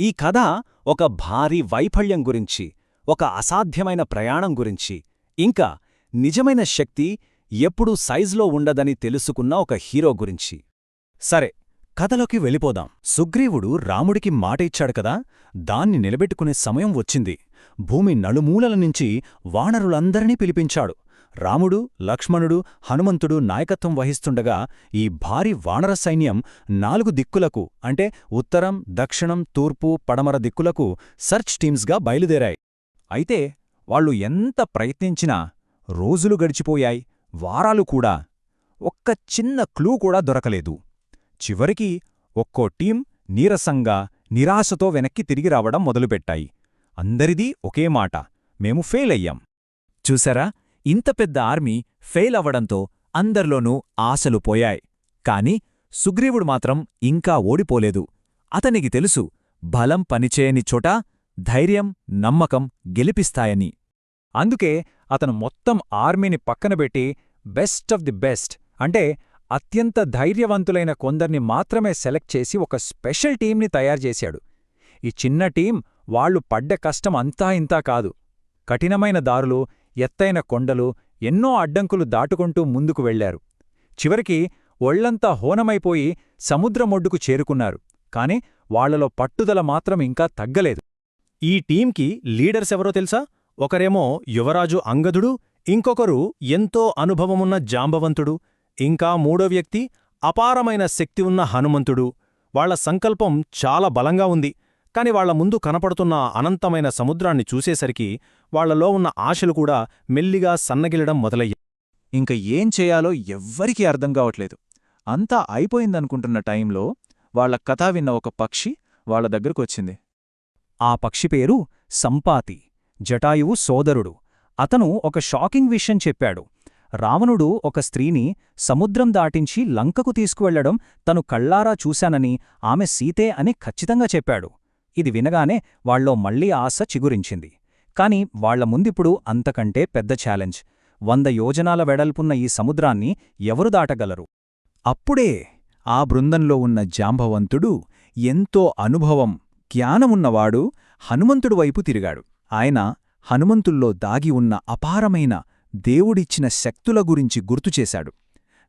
ఈ కథ ఒక భారీ వైఫల్యం గురించి ఒక అసాధ్యమైన ప్రయాణం గురించి ఇంకా నిజమైన శక్తి ఎప్పుడూ సైజులో ఉండదని తెలుసుకున్న ఒక హీరో గురించి. సరే కథలోకి వెళ్ళిపోదాం. సుగ్రీవుడు రాముడికి మాట ఇచ్చాడు కదా దాన్ని నిలబెట్టుకునే సమయం వచ్చింది. భూమి నలుమూలల నుంచి వానరులందరినీ పిలిపించాడు. రాముడు లక్ష్మణుడు హనుమంతుడు నాయకత్వం వహిస్తుండగా ఈ భారీ వానర సైన్యం నాలుగు దిక్కులకు అంటే ఉత్తరం దక్షిణం తూర్పు పడమర దిక్కులకు సర్చ్ టీమ్స్గా బయలుదేరాయి. అయితే వాళ్ళు ఎంత ప్రయత్నించినా రోజులు గడిచిపోయాయి వారాలు కూడా. ఒక్క చిన్న క్లూ కూడా దొరకలేదు. చివరికి ఒక్కో టీం నీరసంగా నిరాశతో వెనక్కి తిరిగి రావడం మొదలుపెట్టాయి. అందరిదీ ఒకే మాట మేము ఫెయిల్ అయ్యాం చూసారా? ఇంత పెద్ద ఆర్మీ ఫెయిల్ అవ్వడంతో అందర్లోనూ ఆశలు పోయాయి. కాని సుగ్రీవుడు మాత్రం ఇంకా ఓడిపోలేదు. అతనికి తెలుసు బలం పనిచేయని చోట ధైర్యం నమ్మకం గెలిపిస్తాయని. అందుకే అతను మొత్తం ఆర్మీని పక్కనబెట్టి బెస్ట్ ఆఫ్ ది బెస్ట్ అంటే అత్యంత ధైర్యవంతులైన కొందర్ని మాత్రమే సెలెక్ట్ చేసి ఒక స్పెషల్ టీంని తయారుచేశాడు ఈ చిన్న టీం వాళ్ళు పడ్డ కష్టం అంతా ఇంతా కాదు. కఠినమైన దారులు ఎత్తైన కొండలు ఎన్నో అడ్డంకులు దాటుకుంటూ ముందుకు వెళ్ళారు. చివరికి ఒళ్ళంతా హోనమైపోయి సముద్రమొడ్డుకు చేరుకున్నారు. కాని వాళ్ళలో పట్టుదల మాత్రం ఇంకా తగ్గలేదు. ఈ టీంకి లీడర్స్ ఎవరో తెలుసా? ఒకరేమో యువరాజు అంగదుడు ఇంకొకరు ఎంతో అనుభవమున్న జాంబవంతుడు ఇంకా మూడో వ్యక్తి అపారమైన శక్తి ఉన్న హనుమంతుడు. వాళ్ళ సంకల్పం చాలా బలంగా ఉంది కాని వాళ్ళ ముందు కనపడుతున్న అనంతమైన సముద్రాన్ని చూసేసరికి వాళ్ళలో ఉన్న ఆశలు కూడా మెల్లిగా సన్నగిలడం మొదలయ్యాయి. ఇంక ఏం చేయాలో ఎవ్వరికీ అర్థం కావట్లేదు. అంతా అయిపోయిందనుకుంటున్న టైంలో వాళ్ళ కథ విన్న ఒక పక్షి వాళ్ళ దగ్గరకొచ్చింది. ఆ పక్షి పేరు సంపాతి జటాయువు సోదరుడు. అతను ఒక షాకింగ్ విషయం చెప్పాడు. రావణుడు ఒక స్త్రీని సముద్రం దాటించి లంకకు తీసుకువెళ్ళడం తను కళ్ళారా చూశానని ఆమె సీతే అని ఖచ్చితంగా చెప్పాడు. ఇది వినగానే వాళ్ళో మళ్ళీ ఆశ చిగురించింది. కాని వాళ్ళ ముందిప్పుడు అంతకంటే పెద్ద ఛాలెంజ్. వంద యోజనాల వెడల్పున్న ఈ సముద్రాన్ని ఎవరు దాటగలరు? అప్పుడే ఆ బృందంలో ఉన్న జాంబవంతుడు ఎంతో అనుభవం జ్ఞానమున్నవాడు హనుమంతుడు వైపు తిరిగాడు. ఆయన హనుమంతుల్లో దాగి ఉన్న అపారమైన దేవుడిచ్చిన శక్తుల గురించి గుర్తుచేశాడు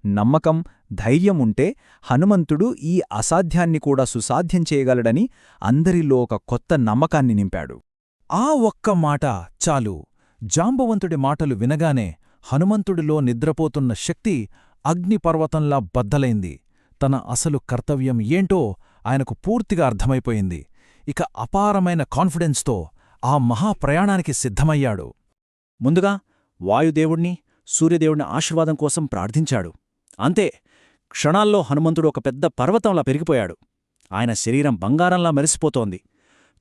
నమ్మకం ధైర్యం ఉంటే హనుమంతుడు ఈ అసాధ్యాన్ని కూడా సుసాధ్యం చేయగలడని అందరిలో ఒక కొత్త నమ్మకాన్ని నింపాడు. ఆ ఒక్క మాట చాలు. జాంబవంతుడి మాటలు వినగానే హనుమంతుడిలో నిద్రపోతున్న శక్తి అగ్నిపర్వతంలా బద్దలైంది. తన అసలు కర్తవ్యం ఏంటో ఆయనకు పూర్తిగా అర్థమైపోయింది. ఇక అపారమైన కాన్ఫిడెన్స్తో ఆ మహాప్రయాణానికి సిద్ధమయ్యాడు. ముందుగా వాయుదేవుణ్ణి సూర్యదేవుణ్ణి ఆశీర్వాదం కోసం ప్రార్థించాడు. అంతే క్షణాల్లో హనుమంతుడు ఒక పెద్ద పర్వతంలా పెరిగిపోయాడు. ఆయన శరీరం బంగారంలా మెరిసిపోతోంది.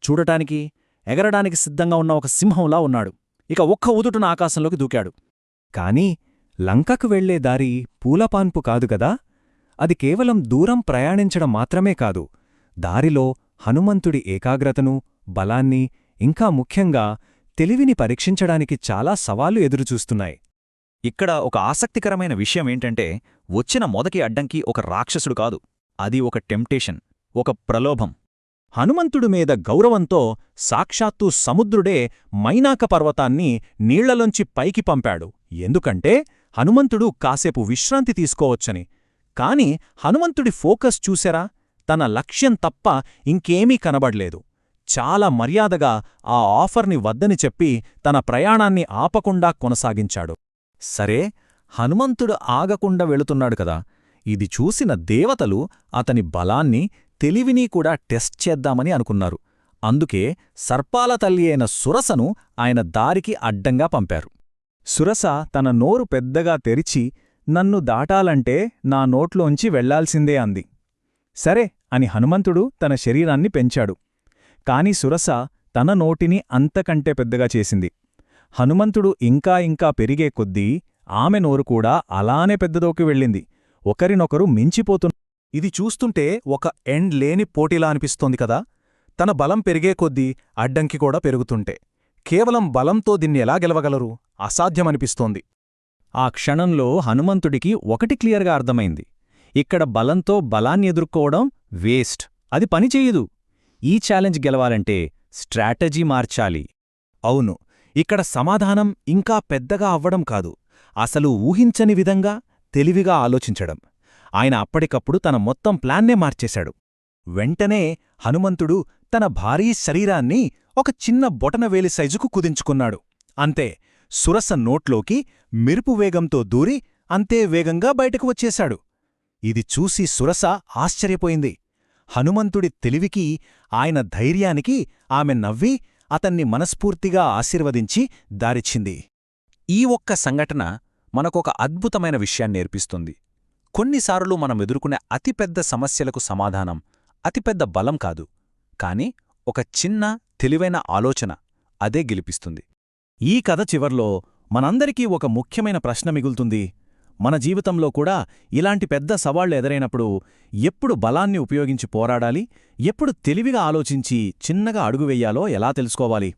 చూడటానికి ఎగరడానికి సిద్ధంగా ఉన్న ఒక సింహంలా ఉన్నాడు. ఇక ఒక్క ఉదుటున ఆకాశంలోకి దూకాడు. కాని లంకకు వెళ్ళే దారి పూలపాన్పు కాదుగదా అది కేవలం దూరం ప్రయాణించడం మాత్రమే కాదు. దారిలో హనుమంతుడి ఏకాగ్రతను బలాన్ని ఇంకా ముఖ్యంగా తెలివిని పరీక్షించడానికి చాలా సవాళ్ళు ఎదురుచూస్తున్నాయి. ఇక్కడ ఒక ఆసక్తికరమైన విషయమేంటంటే వచ్చిన మొదటి అడ్డంకి ఒక రాక్షసుడు కాదు. అది ఒక టెంప్టేషన్ ఒక ప్రలోభం. హనుమంతుడు మీద గౌరవంతో సాక్షాత్తు సముద్రుడే మైనాక పర్వతాన్ని నీళ్ళలోంచి పైకి పంపాడు. ఎందుకంటే హనుమంతుడు కాసేపు విశ్రాంతి తీసుకోవచ్చని. కాని హనుమంతుడి ఫోకస్ చూశారా తన లక్ష్యం తప్ప ఇంకేమీ కనబడలేదు. చాలా మర్యాదగా ఆ ఆఫర్ని వద్దని చెప్పి తన ప్రయాణాన్ని ఆపకుండా కొనసాగించాడు. సరే హనుమంతుడు ఆగకుండా వెళుతున్నాడు కదా. ఇది చూసిన దేవతలు అతని బలాన్ని తెలివిని కూడా టెస్ట్ చేద్దామని అనుకున్నారు. అందుకే సర్పాల తల్లి అయిన సురసను ఆయన దారికి అడ్డంగా పంపారు. సురస తన నోరు పెద్దగా తెరిచి నన్ను దాటాలంటే నా నోట్లోంచి వెళ్ళాల్సిందే అంది. సరే అని హనుమంతుడు తన శరీరాన్ని పెంచాడు. కాని సురస తన నోటిని అంతకంటే పెద్దగా చేసింది. హనుమంతుడు ఇంకా ఇంకా పెరిగే కొద్దీ ఆమె నోరు కూడా అలానే పెద్దదోకి వెళ్ళింది. ఒకరినొకరు మించిపోతు ఇది చూస్తుంటే ఒక ఎండ్ లేని పోటీలా అనిపిస్తోంది కదా. తన బలం పెరిగే కొద్దీ అడ్డంకి కూడా పెరుగుతుంటే. కేవలం బలంతో దీన్ని ఎలా గెలవగలరు? అసాధ్యమనిపిస్తోంది. ఆ క్షణంలో హనుమంతుడికి ఒకటి క్లియర్గా అర్థమైంది. ఇక్కడ బలంతో బలాన్ని ఎదుర్కోవడం వేస్ట్. అది పనిచేయదు ఈ ఛాలెంజ్ గెలవాలంటే స్ట్రాటజీ మార్చాలి. అవును ఇక్కడ సమాధానం ఇంకా పెద్దగా అవ్వడం కాదు. అసలు ఊహించని విధంగా తెలివిగా ఆలోచించడం. ఆయన అప్పటికప్పుడు తన మొత్తం ప్లాన్నే మార్చేశాడు. వెంటనే హనుమంతుడు తన భారీ శరీరాన్ని ఒక చిన్న బొటనవేలి సైజుకు కుదించుకున్నాడు. అంతే సురస నోట్లోకి మెరుపు వేగంతో దూరి అంతే వేగంగా బయటకు వచ్చేశాడు. ఇది చూసి సురస ఆశ్చర్యపోయింది. హనుమంతుడి తెలివికి ఆయన ధైర్యానికి ఆమె నవ్వి అతన్ని మనస్ఫూర్తిగా ఆశీర్వదించి దారిచ్చింది. ఈ ఒక్క సంఘటన మనకొక అద్భుతమైన విషయాన్ని నేర్పిస్తుంది. కొన్నిసార్లు మనం ఎదుర్కొనే అతిపెద్ద సమస్యలకు సమాధానం అతిపెద్ద బలం కాదు. కాని ఒక చిన్న తెలివైన ఆలోచన అదే గెలిపిస్తుంది. ఈ కథ చివర్లో మనందరికీ ఒక ముఖ్యమైన ప్రశ్న మిగులుతుంది. మన జీవితంలో కూడా ఇలాంటి పెద్ద సవాళ్ళు ఎదురైనప్పుడు ఎప్పుడు బలాన్ని ఉపయోగించి పోరాడాలి ఎప్పుడు తెలివిగా ఆలోచించి చిన్నగా అడుగు వెయ్యాలో ఎలా తెలుసుకోవాలి?